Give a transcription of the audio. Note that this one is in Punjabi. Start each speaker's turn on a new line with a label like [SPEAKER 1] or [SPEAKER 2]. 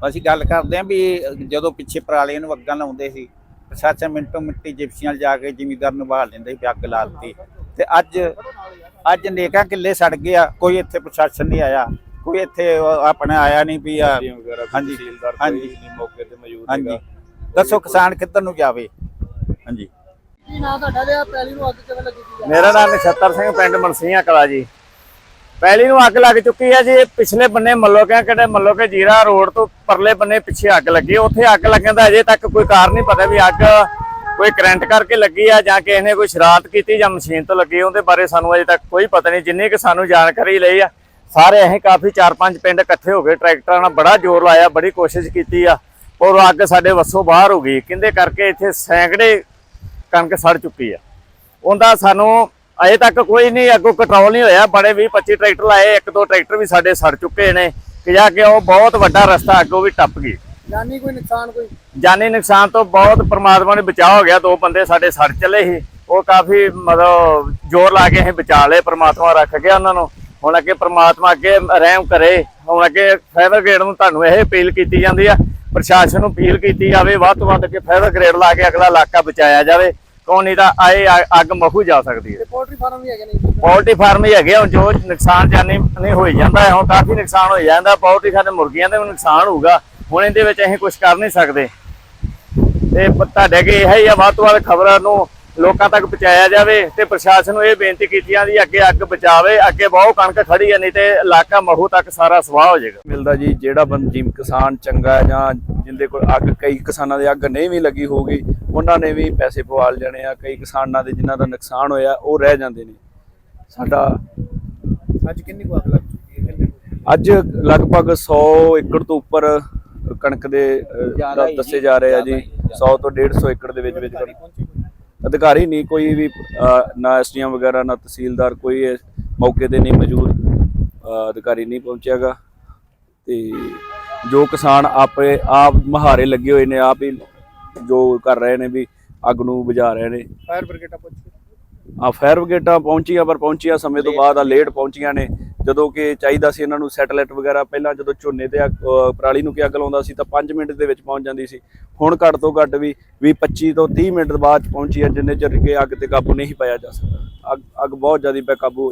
[SPEAKER 1] ਅਸੀਂ ਗੱਲ ਕਰਦੇ ਆਂ ਵੀ ਜਦੋਂ ਪਿੱਛੇ ਪਰਾਲੇ ਨੂੰ ਅੱਗਾਂ ਲਾਉਂਦੇ ਸੀ ਪ੍ਰਸ਼ਾਸਨ ਮਿੰਟੋ ਮਿੰਟੀ ਜਿਪਸੀਆਂ ਜਾ ਕੇ ਜ਼ਿਮੀਦਾਰ ਨੂੰ ਬਾਹਰ ਲੈਂਦੇ ਸੀ ਅੱਗ ਲਾ ਦਿੱਤੀ। ਤੇ ਅੱਜ ਅੱਜ ਨੇਕਾਂ ਕਿੱਲੇ ਸੜ ਗਏ ਆ ਕੋਈ ਇੱਥੇ ਪ੍ਰਸ਼ਾਸਨ ਨਹੀਂ ਆਇਆ ਕੋਈ ਇੱਥੇ ਆਪਣਾ ਆਇਆ ਨਹੀਂ ਵੀ ਹਾਂਜੀ, ਹਾਂਜੀ।
[SPEAKER 2] ਮੌਕੇ ਤੇ ਮੌਜੂਦ
[SPEAKER 1] ਹਾਂਜੀ। ਦੱਸੋ ਕਿਸਾਨ ਕਿੱਧਰ ਨੂੰ ਜਾਵੇ? ਹਾਂਜੀ।
[SPEAKER 3] ਕੀ ਨਾਂ ਤੁਹਾਡਾ? ਤੇ ਆਹ ਪੈਲੀ ਨੂੰ ਅੱਗ ਕਿਵੇਂ ਲੱਗੀ ਸੀ?
[SPEAKER 4] ਮੇਰਾ ਨਾਮ ਨਛੱਤਰ ਸਿੰਘ ਪਿੰਡ ਮਨਸੀਆਂ ਕਲਾ ਜੀ। ਪਹਿਲੀ ਨੂੰ ਅੱਗ ਲੱਗ ਚੁੱਕੀ ਹੈ ਜੀ, ਇਹ ਪਿਛਲੇ ਬੰਨੇ ਮੱਲੋਕਿਆਂ ਕਿਹੜੇ ਮੱਲੋਕੇ ਜੀਰਾ ਰੋਡ ਤੋਂ ਪਰਲੇ ਬੰਨੇ ਪਿੱਛੇ ਅੱਗ ਲੱਗੀ ਉੱਥੇ ਅੱਗ ਲੱਗਣ ਦਾ ਅਜੇ ਤੱਕ ਕੋਈ ਕਾਰਨ ਨਹੀਂ ਪਤਾ ਵੀ ਅੱਗ ਕੋਈ ਕਰੰਟ ਕਰਕੇ ਲੱਗੀ ਆ ਜਾਂ ਕਿਸੇ ਨੇ ਕੋਈ ਸ਼ਰਾਰਤ ਕੀਤੀ ਜਾਂ ਮਸ਼ੀਨ ਤੋਂ ਲੱਗੀ, ਉਹਦੇ ਬਾਰੇ ਸਾਨੂੰ ਅਜੇ ਤੱਕ ਕੋਈ ਪਤਾ ਨਹੀਂ। ਜਿੰਨੀ ਕਿ ਸਾਨੂੰ ਜਾਣਕਾਰੀ ਲਈ ਆ, ਸਾਰੇ ਅਸੀਂ ਕਾਫੀ 4-5 ਪਿੰਡ ਇਕੱਠੇ ਹੋ ਗਏ, ਟਰੈਕਟਰਾਂ ਨਾਲ ਬੜਾ ਜ਼ੋਰ ਲਾਇਆ, ਬੜੀ ਕੋਸ਼ਿਸ਼ ਕੀਤੀ ਆ, ਔਰ ਅੱਗ ਸਾਡੇ ਵੱਸੋਂ ਬਾਹਰ ਹੋ ਗਈ। ਕਿੰਦੇ ਕਰਕੇ ਇੱਥੇ ਸੈਂਕੜੇ ਕਣਕ ਸੜ ਚੁੱਕੀ ਆ। ਉਹਦਾ ਸਾਨੂੰ ਅਜੇ ਤੱਕ ਕੋਈ ਨਹੀਂ ਅੱਗੋਂ ਕੰਟਰੋਲ ਨਹੀਂ ਹੋਇਆ। ਬੜੇ 20 25 ਟਰੈਕਟਰ ਲਾਏ ਇੱਕ ਦੋ ਟਰੈਕਟਰ ਵੀ ਸਾਡੇ ਸੜ ਚੁੱਕੇ ਨੇ। ਕਿ ਜਾ ਕੇ ਉਹ ਬਹੁਤ ਵੱਡਾ ਰਸਤਾ ਅੱਗੋਂ ਵੀ ਟੱਪ ਗਈ।
[SPEAKER 3] ਜਾਨੀ ਕੋਈ ਨੁਕਸਾਨ ਕੋਈ?
[SPEAKER 4] ਜਾਨੀ ਨੁਕਸਾਨ ਤੋਂ ਬਹੁਤ ਪ੍ਰਮਾਤਮਾ ਨੇ ਬਚਾਅ ਹੋ ਗਿਆ। ਦੋ ਬੰਦੇ ਸਾਡੇ ਸੜ ਚੱਲੇ ਸੀ। ਉਹ ਕਾਫੀ ਮਤਲਬ ਜ਼ੋਰ ਲਾ ਕੇ ਅਸੀਂ ਬਚਾ ਲਏ ਪ੍ਰਮਾਤਮਾ ਰੱਖ ਗਿਆ ਉਹਨਾਂ ਨੂੰ। ਹੁਣ ਅੱਗੇ ਪ੍ਰਮਾਤਮਾ ਅੱਗੇ ਰਹਿਮ ਕਰੇ। ਹੁਣ ਅੱਗੇ ਫਾਇਰ ਗ੍ਰੇਡ ਨੂੰ ਤੁਹਾਨੂੰ ਇਹ ਅਪੀਲ ਕੀਤੀ ਜਾਂਦੀ ਆ। ਪ੍ਰਸ਼ਾਸਨ ਨੂੰ ਅਪੀਲ ਕੀਤੀ ਜਾਵੇ ਵੱਧ ਤੋਂ ਵੱਧ ਅੱਗੇ ਫਾਇਰ ਗ੍ਰੇਡ ਲਾ ਕੇ ਅਗਲਾ ਇਲਾਕਾ ਬਚਾਇਆ ਜਾਵੇ। ਕੋਈ ਨਹੀਂ ਤਾਂ ਆਏ ਅੱਗ ਮਹੂ ਜਾ ਸਕਦੀ ਹੈ।
[SPEAKER 3] ਪੋਲਟਰੀ ਫਾਰਮ ਵੀ ਹੈਗੇ ਨੇ
[SPEAKER 4] ਪੋਲਟਰੀ ਫਾਰਮ ਹੀ ਹੈਗੇ ਹੁਣ ਜੋ ਨੁਕਸਾਨ ਜਾਨੀ ਨਹੀਂ ਹੋਈ ਜਾਂਦਾ ਹੈ ਹੁਣ ਕਾਫੀ ਨੁਕਸਾਨ ਹੋ ਜਾਂਦਾ ਪੋਲਟਰੀ ਸਾਡੇ ਮੁਰਗੀਆਂ ਦੇ ਵੀ ਨੁਕਸਾਨ ਹੋਊਗਾ ਹੁਣ ਇਹਦੇ ਵਿੱਚ ਅਸੀਂ ਕੁਝ ਕਰ ਨਹੀਂ ਸਕਦੇ। ਤੇ ਤੁਹਾਡੇ ਅੱਗੇ ਇਹ ਹੀ ਆ ਵੱਧ ਤੋਂ ਵੱਧ ਖਬਰਾਂ ਨੂੰ ਲੋਕਾਂ ਤੱਕ ਪਹੁੰਚਾਇਆ ਜਾਵੇ ਤੇ ਪ੍ਰਸ਼ਾਸਨ ਨੂੰ ਇਹ ਬੇਨਤੀ ਕੀਤੀ ਜਾਂਦੀ ਅੱਗੇ ਅੱਗ ਬਚਾਵੇ ਅੱਗੇ ਬਹੁਤ ਕਣਕ ਖੜੀ ਹੈ ਨਹੀਂ ਤੇ ਇਲਾਕਾ ਮਹੂ ਤੱਕ ਸਾਰਾ ਸਵਾਹ ਹੋ ਜਾਏਗਾ।
[SPEAKER 2] ਮਿਲਦਾ ਜੀ ਜਿਹੜਾ ਬੰਦ ਜਿਮ ਕਿਸਾਨ ਚੰਗਾ ਹੈ ਜਾਂ ਜਿੰਦੇ ਕੋਲ ਅੱਗ ਕਈ ਕਿਸਾਨਾਂ ਦੇ ਅੱਗ ਨਹੀਂ ਵੀ ਲੱਗੀ ਹੋਊਗੀ ਉਹਨਾਂ ਨੇ ਵੀ ਪੈਸੇ ਪਵਾਲ ਜਾਣੇ ਆ ਕਈ ਕਿਸਾਨਾਂ ਦੇ ਜਿਨ੍ਹਾਂ ਦਾ ਨੁਕਸਾਨ ਹੋਇਆ ਉਹ ਰਹਿ ਜਾਂਦੇ ਨੇ। ਸਾਡਾ
[SPEAKER 3] ਅੱਜ ਕਿੰਨੀ ਕੁ ਅੱਗ ਲੱਗ ਚੁੱਕੀ ਹੈ? ਕਿੰਨੇ
[SPEAKER 2] ਅੱਜ ਲਗਭਗ 100 ਏਕੜ ਤੋਂ ਉੱਪਰ ਕਣਕ ਦੇ
[SPEAKER 1] ਹੀ
[SPEAKER 2] ਦੱਸੇ
[SPEAKER 1] ਜੀ,
[SPEAKER 2] ਰਹੇ ਆ ਜੀ
[SPEAKER 1] ਜ਼ਿਆਦਾ ਹੀ,
[SPEAKER 2] 100 ਤੋਂ 150 ਏਕੜ ਦੇ ਵਿੱਚ ਵਿੱਚ ਅਧਿਕਾਰੀ ਨਹੀਂ ਕੋਈ ਵੀ ਨਾ ਐਸਡੀਐਮ ਵਗੈਰਾ ਨਾ ਤਹਿਸੀਲਦਾਰ ਕੋਈ ਇਸ ਮੌਕੇ ਤੇ ਨਹੀਂ ਮੌਜੂਦ। ਅਧਿਕਾਰੀ ਨਹੀਂ ਪਹੁੰਚਿਆਗਾ। ਤੇ ਜੋ ਕਿਸਾਨ ਆਪੇ ਆਪ ਮਹਾਰੇ ਲੱਗੇ ਹੋਏ ਨੇ ਆਪ ਹੀ ਜੋ ਕਰ ਰਹੇ ਨੇ ਵੀ ਅੱਗ ਨੂੰ ਬੁਝਾ ਰਹੇ ਨੇ।
[SPEAKER 3] ਫਾਇਰ ਬ੍ਰਿਗੇਡਾਂ ਪਹੁੰਚੀ
[SPEAKER 2] ਆ ਫਾਇਰ ਬ੍ਰਿਗੇਡਾਂ ਪਹੁੰਚੀਆਂ ਪਰ ਪਹੁੰਚੀਆਂ ਸਮੇਂ ਤੋਂ ਬਾਅਦ ਆ ਲੇਟ ਪਹੁੰਚੀਆਂ ਨੇ। ਜਦੋਂ ਕਿ ਚਾਹੀਦਾ ਸੀ ਇਹਨਾਂ ਨੂੰ ਸੈਟਲਾਈਟ ਵਗੈਰਾ, ਪਹਿਲਾਂ ਜਦੋਂ ਝੋਨੇ ਤੇ ਅੱਗ- ਪਰਾਲੀ ਨੂੰ ਕਿ ਅੱਗ ਲਾਉਂਦਾ ਸੀ ਤਾਂ 5 ਮਿੰਟ ਦੇ ਵਿੱਚ ਪਹੁੰਚ ਜਾਂਦੀ ਸੀ। ਹੁਣ ਘੱਟ ਤੋਂ ਘੱਟ ਵੀ ਵੀ 25 ਤੋਂ 30 ਮਿੰਟ ਬਾਅਦ 'ਚ ਪਹੁੰਚੀ ਹੈ, ਜਿੰਨੇ ਚਿਰ ਕਿ ਅੱਗ ਤੇ ਕਾਬੂ ਨਹੀਂ ਪਾਇਆ ਜਾ ਸਕਦਾ। ਅੱਗ ਅੱਗ ਬਹੁਤ ਜ਼ਿਆਦਾ ਬੇਕਾਬੂ